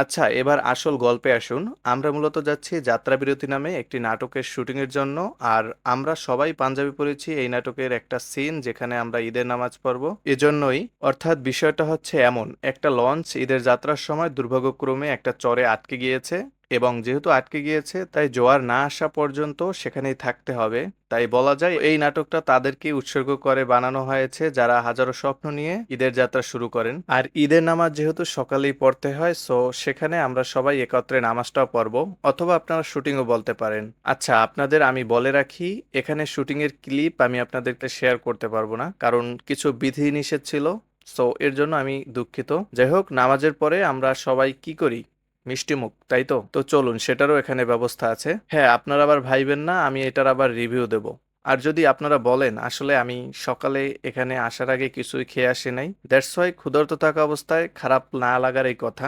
আচ্ছা এবার আসল গল্পে আসুন। আমরা মূলত যাচ্ছি যাত্রাবিরতি নামে একটি নাটকের শুটিংয়ের জন্য, আর আমরা সবাই পাঞ্জাবি পড়েছি এই নাটকের একটা সিন যেখানে আমরা ঈদের নামাজ পড়ব। এজন্যই, অর্থাৎ বিষয়টা হচ্ছে এমন, একটা লঞ্চ ঈদের যাত্রার সময় দুর্ভাগ্যক্রমে একটা চরে আটকে গিয়েছে এবং যেহেতু আটকে গিয়েছে, তাই জোয়ার না আসা পর্যন্ত সেখানেই থাকতে হবে। তাই বলা যায়, এই নাটকটা তাদেরকে উৎসর্গ করে বানানো হয়েছে যারা হাজারো স্বপ্ন নিয়ে ঈদের যাত্রা শুরু করেন। আর ঈদের নামাজ যেহেতু সকালেই পড়তে হয়, সো সেখানে আমরা সবাই একত্রে নামাজটাও পড়ব, অথবা আপনারা শুটিংও বলতে পারেন। আচ্ছা আপনাদের আমি বলে রাখি, এখানে শুটিং এর ক্লিপ আমি আপনাদেরকে শেয়ার করতে পারব না, কারণ কিছু বিধি নিষেধ ছিল, সো এর জন্য আমি দুঃখিত। যাই হোক, নামাজের পরে আমরা সবাই কি করি? মিষ্টি মুখ, তাই তো? তো চলুন, সেটারও এখানে ব্যবস্থা আছে। হ্যাঁ আপনারা আবার ভাইবেন না, আমি এটার আবার রিভিউ দেব। আর যদি আপনারা বলেন, আসলে আমি সকালে এখানে আসার আগে কিছুই খেয়ে আসি নাই। দ্যাটস ওয়াই ক্ষুধার্ত থাকা অবস্থায় খারাপ না লাগার এই কথা।